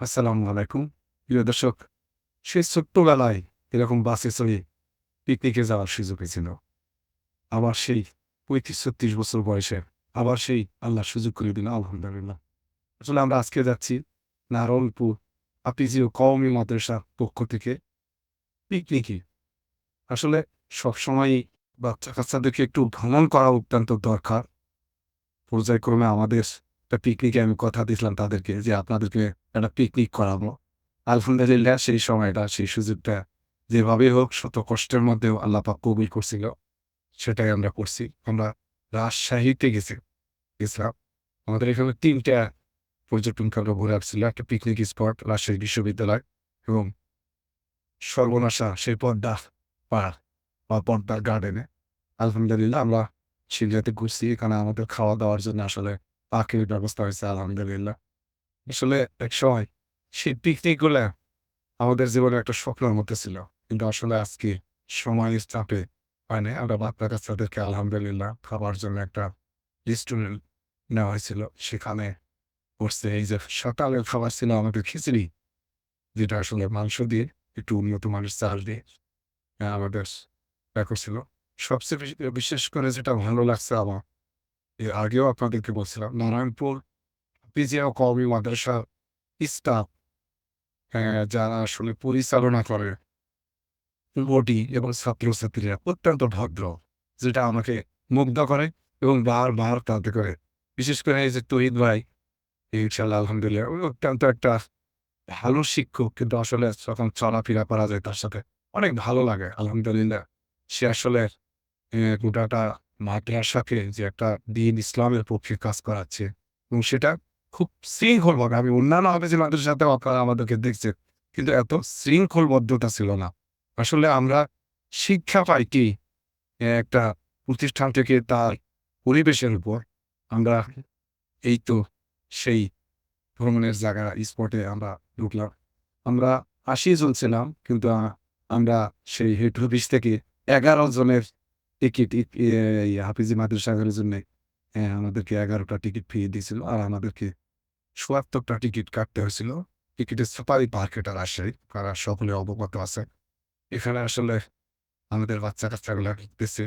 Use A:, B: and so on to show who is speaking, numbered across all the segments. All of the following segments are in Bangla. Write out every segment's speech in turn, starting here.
A: আসসালামু আলাইকুম। প্রিয় দর্শক সেই ছোট্টবেলায় এরকম বাসে চড়ে পিকনিকে যাওয়ার সুযোগ হয়েছিল। আবার সেই পঁয়ত্রিশ, ছত্রিশ বছর বয়সে আবার সেই আল্লাহ সুযোগ করে দিল, আলহামদুলিল্লাহ। আসলে আমরা আজকে যাচ্ছি নারলপুর আপিজিও কওমি মাদ্রাসার পক্ষ থেকে পিকনিকে আসলে সবসময় বাচ্চা কাচ্চাদেরকে একটু ভ্রমণ করা অত্যন্ত দরকার। পর্যায়ক্রমে আমাদের একটা পিকনিকে আমি কথা দিয়েছিলাম তাদেরকে যে আপনাদেরকে একটা পিকনিক করাবো। আলহামদুলিল্লাহ সেই সময়টা, সেই সুযোগটা যেভাবে হোক শত কষ্টের মধ্যেও আল্লাহ পাক কবুল করছিল, সেটাই আমরা করছি। আমরা রাজশাহীতে গেছি, গেছিলাম। আমাদের এখানে তিনটা পর্যটন কেন্দ্র ঘুরে আসছিল, একটা পিকনিক স্পট রাজশাহী বিশ্ববিদ্যালয় এবং সর্বনাশা সেই পদ্মা পার্ক বা পদ্মার গার্ডেনে আলহামদুলিল্লাহ আমরা সিরিয়াতে ঘুরছি, এখানে আমাদের খাওয়া দাওয়ার জন্য আসলে পাখির ব্যবস্থা হয়েছে, আলহামদুলিল্লাহ। আসলে এক সময় সেই পিকনিকগুলো আমাদের জীবনে একটা স্বপ্নের মধ্যে ছিল। কিন্তু আসলে আজকে সময়ের চাপে হয় না আমরা বাচ্চা কাচ্চাদেরকে আলহামদুলিল্লাহ খাবার জন্য একটা রেস্টুরেন্ট নেওয়া হয়েছিল। সেখানে পড়ছে এই যে সকালের খাবার ছিল আমাদের খিচুড়ি, যেটা আসলে মাংস দিয়ে একটু উন্নত মানের চাল দিয়ে আমাদের ছিল। সবচেয়ে বেশি, বিশেষ করে যেটা ভালো লাগছে আমার এর আগেও আপনাদেরকে বলছিলাম নারায়ণপুর পিজিআ কওমি মাদ্রাসা স্টাফ যারা আসলে পরিচালনা করে বডি এবং ছাত্রছাত্রীরা অত্যন্ত ভদ্র যেটা আমাকে মুগ্ধ করে এবং বারবার তাতে করে। বিশেষ করে এই যে তহিদ ভাই ইনশাল্লাহ আলহামদুলিল্লাহ অত্যন্ত একটা ভালো শিক্ষক কিন্তু আসলে যখন চলাফেরা করা যায় তার সাথে অনেক ভালো লাগে আলহামদুলিল্লাহ। সে আসলে আহ, গোটাটা মাদ্রাসাকে যে একটা দিন ইসলামের পক্ষে কাজ করাচ্ছে, এবং সেটা খুব শৃঙ্খলভাবে আমি অন্যান্য হাফেজি মাদ্রাসার সাথে আপনারা আমাদেরকে দেখছে কিন্তু এত শৃঙ্খলবদ্ধতা ছিল না। আসলে আমরা শিক্ষা পাই কি? একটা প্রতিষ্ঠান থেকে তার পরিবেশের উপর আমরা এই তো সেই ভ্রমণের জায়গা স্পটে আমরা ঢুকলাম। আমরা আশি জন ছিলাম, কিন্তু আমরা সেই হেড অফিস থেকে এগারো জনের টিকিট হাফিজি মাদ্রাসাগরের জন্য আমাদেরকে এগারোটা টিকিট ফি দিয়েছিল আর আমাদেরকে চুয়াত্তরটা টিকিট কাটতে হয়েছিল। টিকিটের সাফারি পার্কেটা রাজশাহী তারা সকলে অবগত আছে। এখানে আসলে আমাদের বাচ্চা কাচ্চাগুলো দেখতেছে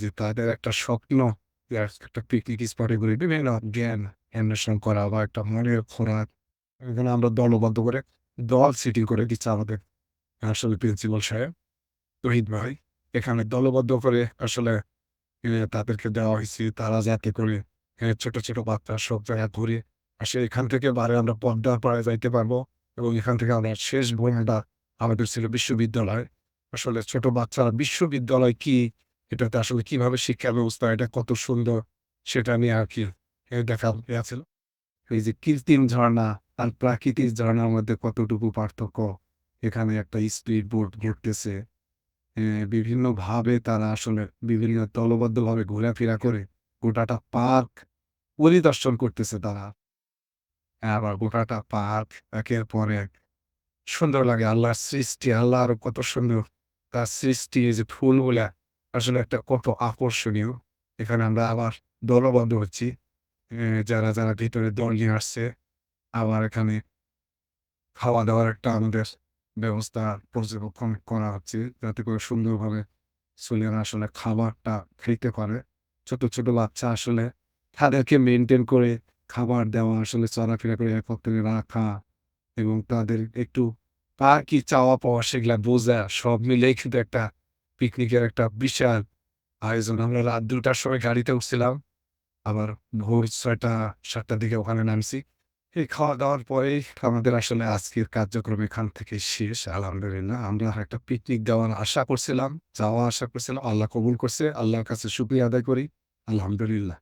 A: যে তাদের একটা স্বপ্ন একটা পিকনিক স্পটে ঘুরে বিভিন্ন জ্ঞান অন্বেষণ করা বা একটা মনের খোরাক, এখানে আমরা দলবদ্ধ করে, দল সিটি করে দিচ্ছে আমাদের আসলে প্রিন্সিপাল সাহেব তহিদ ভাই। এখানে দলবদ্ধ করে আসলে তাদেরকে দেওয়া হয়েছে। তারা যাতে করে ছোট ছোট বাচ্চা সব জায়গায় ঘুরে আসে। এখান থেকে বারে আমরা পদ্মার পাড়ে যাইতে পারব এবং এখান থেকে আমরা শেষ ভূমিটা আমাদের ছিল বিশ্ববিদ্যালয়। আসলে ছোট বাচ্চারা বিশ্ববিদ্যালয় কি, এটাতে আসলে কীভাবে শিক্ষা ব্যবস্থা, এটা কত সুন্দর সেটা নিয়ে আর কি দেখা ছিল এই যে কৃত্রিম ঝর্ণা আর প্রাকৃতিক ঝর্ণার মধ্যে কতটুকু পার্থক্য? এখানে একটা স্পিড বোট ঘুরতেছে। বিভিন্ন ভাবে তারা আসলে বিভিন্ন দলবদ্ধভাবে ঘোরাফেরা করে গোটাটা পার্ক পরিদর্শন করতেছে তারা। আবার গোটাটা পার্ক একের পর এক সুন্দর লাগে আল্লাহর সৃষ্টি আল্লাহ আরও কত সুন্দর। তার সৃষ্টি এই যে ফুলগুলা আসলে একটা কত আকর্ষণীয়। এখানে আমরা আবার দলবদ্ধ হচ্ছি। যারা যারা ভিতরে দল নিয়ে আসছে আবার এখানে খাওয়া দাওয়ার একটা আমাদের ব্যবস্থা পর্যবেক্ষণ করা হচ্ছে যাতে করে সুন্দরভাবে ছেলেরা আসলে খাবারটা খেতে পারে। ছোট ছোট বাচ্চা আসলে তাদেরকে মেনটেন করে খাবার দেওয়া, আসলে চলাফেরা করে থেকে রাখা এবং তাদের একটু কার কি চাওয়া পাওয়া সেগুলা বোঝা, সব মিলেই কিন্তু একটা পিকনিকের একটা বিশাল আয়োজন। আমরা রাত দুটার সময় গাড়িতে উঠছিলাম, আবার ভোর ছয়টা, সাতটার দিকে ওখানে নামছি। এই খাওয়া দাওয়ার পরেই আমাদের আসলে আজকের কার্যক্রম এখান থেকে শেষ, আলহামদুলিল্লাহ। আমরা একটা পিকনিক দেওয়ার আশা করছিলাম, যাওয়া আশা করছিলাম, আল্লাহ কবুল করছে, আল্লাহর কাছে শুক্রিয়া আদায় করি, আলহামদুলিল্লাহ।